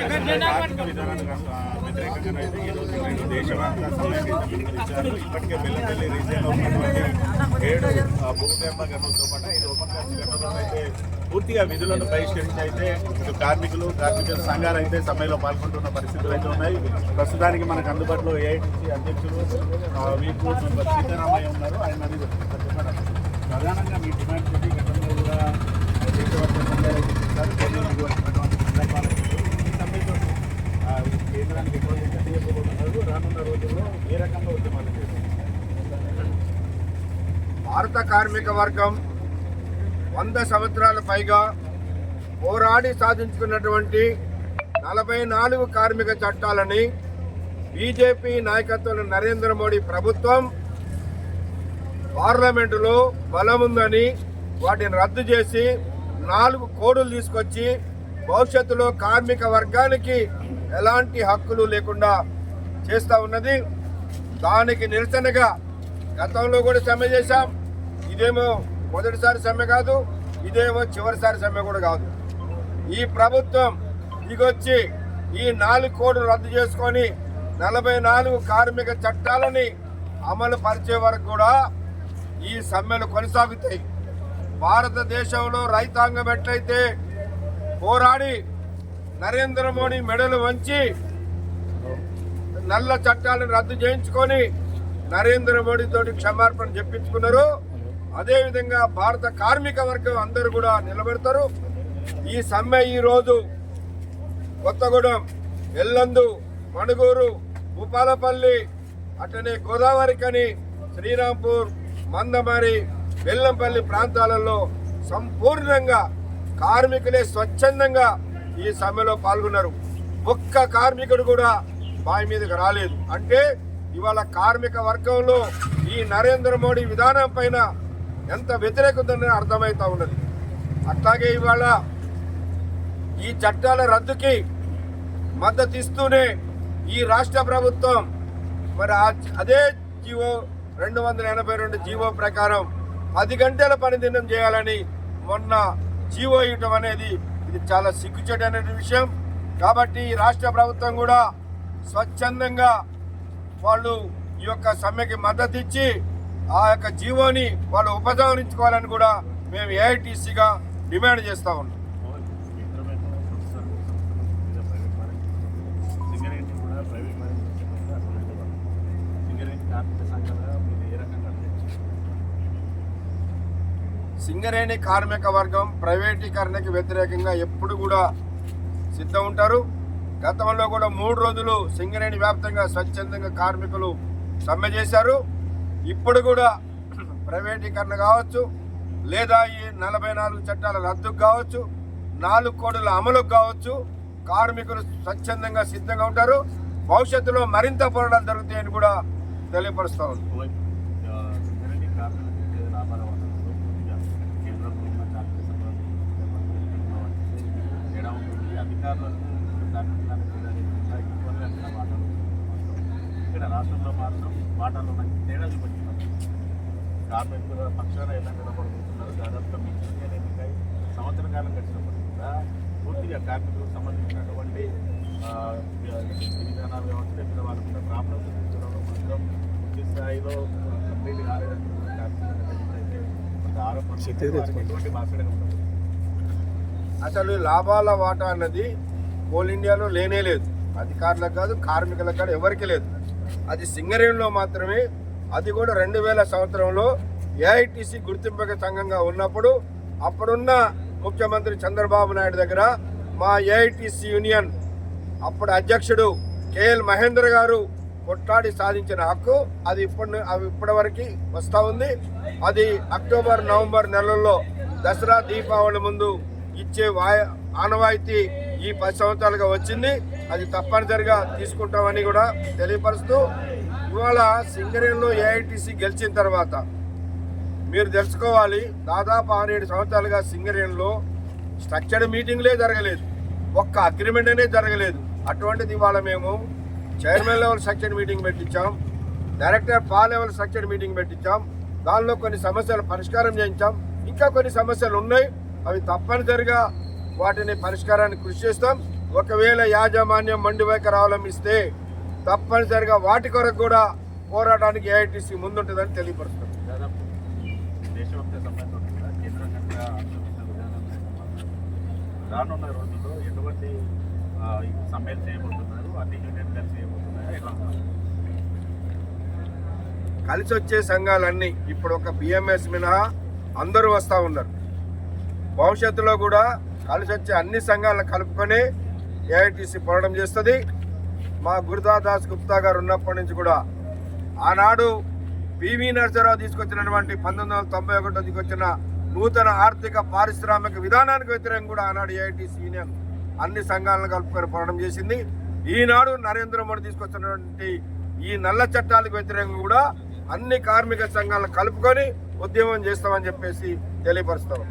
వ్యతిరేకంగా అయితే ఈరోజు రెండు దేశవ్యాప్త ఇప్పటికే బెల్లంపల్లి రీజియన్లో ఉన్నటువంటి ఏడు ఆ, గనులతో పాటు ఐదు ఓపెన్ గనులలో అయితే పూర్తిగా విధులను బహిష్కరించి అయితే ఇటు కార్మికులు కార్మికుల సంఘాలు అయితే సమ్మెలో పాల్గొంటున్న పరిస్థితులు అయితే ఉన్నాయి. ప్రస్తుతానికి మనకు అందుబాటులో ఏఐటిసి అధ్యక్షులు వీపు సీతారామయ్య ఉన్నారు. ఆయన ప్రధానంగా మీ డిమాండ్ పెట్టి గతంలో కూడా దేశవ్యాప్త సమ్మెలు అయితే చేశారు కేంద్రానికి వచ్చినటువంటి సందర్భాలు ఈ సమ్మెతో ఆ, కేంద్రానికి ఎక్కువ చేయబోతున్నారు రానున్న రోజుల్లో ఏ రకంగా ఉద్యమాలు భారత కార్మిక వర్గం వంద సంవత్సరాల పైగా పోరాడి సాధించుకున్నటువంటి నలభై నాలుగు కార్మిక చట్టాలని బీజేపీ నాయకత్వంలో నరేంద్ర మోడీ ప్రభుత్వం పార్లమెంటులో బలముందని వాటిని రద్దు చేసి నాలుగు కోడులు తీసుకొచ్చి భవిష్యత్తులో కార్మిక వర్గానికి ఎలాంటి హక్కులు లేకుండా చేస్తూ ఉన్నది. దానికి నిరసనగా గతంలో కూడా సమ్మె చేశాం. ఇదేమో మొదటిసారి సమ్మె కాదు ఇదేమో చివరిసారి సమ్మె కూడా కాదు. ఈ ప్రభుత్వం దిగొచ్చి ఈ నాలుగు కోడ్లు రద్దు చేసుకొని నలభై నాలుగు కార్మిక చట్టాలని అమలు పరిచే వరకు కూడా ఈ సమ్మెలు కొనసాగుతాయి. భారతదేశంలో రైతాంగం ఎట్లయితే పోరాడి నరేంద్ర మోడీ మెడలు వంచి నల్ల చట్టాలను రద్దు చేయించుకొని నరేంద్ర మోడీ తోటి క్షమార్పణ చెప్పించుకున్నారు. అదేవిధంగా భారత కార్మిక వర్గం అందరూ కూడా నిలబెడతారు. ఈ సమ్మె ఈ రోజు కొత్తగూడెం ఎల్లందు మణుగూరు భూపాలపల్లి అట్లనే గోదావరికని శ్రీరాంపూర్ మందమరి బెల్లంపల్లి ప్రాంతాలలో సంపూర్ణంగా కార్మికులే స్వచ్ఛందంగా ఈ సమ్మెలో పాల్గొన్నారు. ఒక్క కార్మికుడు కూడా బావి మీదకి రాలేదు. అంటే ఇవాళ కార్మిక వర్గంలో ఈ నరేంద్ర మోడీ విధానం పైన ఎంత వ్యతిరేకత ఉందని అర్థమవుతా ఉన్నది. అట్లాగే ఇవాళ ఈ చట్టాల రద్దుకి మద్దతు ఇస్తూనే ఈ రాష్ట్ర ప్రభుత్వం మరి అదే జీవో రెండు వందల ఎనభై రెండు జీవో ప్రకారం పది గంటల పనిదినం చేయాలని మొన్న జీవో ఇవ్వటం అనేది ఇది చాలా సిగ్గుచేటైన విషయం. కాబట్టి ఈ రాష్ట్ర ప్రభుత్వం కూడా స్వచ్ఛందంగా వాళ్ళు ఈ యొక్క సమ్మెకి మద్దతు ఇచ్చి ఆ యొక్క జీవోని వాళ్ళు ఉపసంహరించుకోవాలని కూడా మేము ఏఐటీసీగా డిమాండ్ చేస్తా ఉన్నాం. సింగరేణి కార్మిక సింగరేణి కార్మిక వర్గం ప్రైవేటీకరణకి వ్యతిరేకంగా ఎప్పుడు కూడా సిద్ధం ఉంటారు. గతంలో కూడా మూడు రోజులు సింగరేణి వ్యాప్తంగా స్వచ్ఛందంగా కార్మికులు సమ్మె చేశారు. ఇప్పుడు కూడా ప్రైవేటీకరణ కావచ్చు లేదా ఈ నలభై నాలుగు చట్టాల రద్దుకు కావచ్చు నాలుగు కోడుల అమలుకు కావచ్చు కార్మికులు స్వచ్ఛందంగా సిద్ధంగా ఉంటారు. భవిష్యత్తులో మరింత పోరాటాలు జరుగుతాయని కూడా తెలియపరుస్తా ఉంది ఆ, సింగరేణి కార్మికులకు ఇచ్చే లాభాల వనరులు పూర్తిగా కేంద్రంలో ఉన్న కార్మిక సంఘాలు తేడా ఉంటుంది అధికారులకు కార్మికులకు తేడా లేకుండా ఈక్వల్గా అక్కడ వాటాలు ఇక్కడ రాష్ట్రంలో మాత్రం వాటాలు నాకు తేడా చూపెట్టినారు కార్మికుల పక్షాన ఎలా నిలబడుతున్నారు దాదాపుగా మీ యూనియన్ ఎన్నికై సంవత్సర కాలం గడిచినప్పటికీ కూడా పూర్తిగా కార్మికులకు సంబంధించినటువంటి విధానాలు కావచ్చు లేకపోతే వాళ్ళకు ఉన్న ప్రాబ్లమ్స్ తీసుకోవడంలో మాత్రం పూర్తి స్థాయిలో కంప్లీట్ కాలేదని ఎటువంటి భాషగా ఉండదు అసలు లాభాల వాటా అన్నది కోల్ ఇండియాలో లేనే లేదు. అధికారులకు కాదు కార్మికులకు కాదు ఎవరికి లేదు. అది సింగరేణిలో మాత్రమే అది కూడా రెండు వేల సంవత్సరంలో ఏఐటిసి గుర్తింపక సంఘంగా ఉన్నప్పుడు అప్పుడున్న ముఖ్యమంత్రి చంద్రబాబు నాయుడు దగ్గర మా ఏఐటిసి యూనియన్ అప్పుడు అధ్యక్షుడు కేఎల్ మహేంద్ర గారు కొట్లాడి సాధించిన హక్కు అది ఇప్పటి అవి ఇప్పటి వరకు వస్తూ ఉంది. అది అక్టోబర్ నవంబర్ నెలల్లో దసరా దీపావళి ముందు ఇచ్చే వాయ ఆనవాయితీ ఈ పది సంవత్సరాలుగా వచ్చింది. అది తప్పనిసరిగా తీసుకుంటామని కూడా తెలియపరుస్తూ ఇవాళ సింగరేణిలో ఏఐటిసి గెలిచిన తర్వాత మీరు తెలుసుకోవాలి దాదాపు ఆరేడు సంవత్సరాలుగా సింగరేణిలో స్ట్రక్చర్డ్ మీటింగ్లే జరగలేదు ఒక్క అగ్రిమెంట్ అనేది జరగలేదు. అటువంటిది ఇవాళ మేము చైర్మన్ లెవెల్ స్ట్రక్చర్డ్ మీటింగ్ పెట్టించాం డైరెక్టర్ పా లెవెల్ స్ట్రక్చర్డ్ మీటింగ్ పెట్టించాం దానిలో కొన్ని సమస్యలు పరిష్కారం చేయించాం ఇంకా కొన్ని సమస్యలు ఉన్నాయి అవి తప్పనిసరిగా వాటిని పరిష్కారానికి కృషి చేస్తాం. ఒకవేళ యాజమాన్యం మండి వైఖరి అవలంబిస్తే తప్పనిసరిగా వాటి కొరకు కూడా పోరాటానికి ఏఐటీసీ ముందుంటుందని తెలియపరుస్తుంది. రానున్న రోజుల్లో ఎటువంటి ఆ, ఈ సమ్మెలు చేయబోతున్నారు అన్ని యూనియన్ కలిసి చేయబోతున్నారు కలిసి వచ్చే సంఘాలన్నీ ఇప్పుడు ఒక బిఎంఎస్ మినహా అందరూ వస్తూ ఉన్నారు. భవిష్యత్తులో కూడా కలిసి వచ్చే అన్ని సంఘాలను కలుపుకొని ఏఐటీసీ పోరాటం చేస్తుంది. మా గురుదాదాస్ గుప్తా గారు ఉన్నప్పటి నుంచి కూడా ఆనాడు పివి నరసరావు తీసుకొచ్చినటువంటి పంతొమ్మిది వందల తొంభై ఒకటిలో తీసుకొచ్చిన నూతన ఆర్థిక పారిశ్రామిక విధానానికి వ్యతిరేకం కూడా ఆనాడు ఏఐటీసీ యూనియన్ అన్ని సంఘాలను కలుపుకొని పోరాటం చేసింది. ఈనాడు నరేంద్ర మోడీ తీసుకొచ్చినటువంటి ఈ నల్ల చట్టాలకు వ్యతిరేకంగా కూడా అన్ని కార్మిక సంఘాలను కలుపుకొని ఉద్యమం చేస్తామని చెప్పేసి తెలియపరుస్తాం.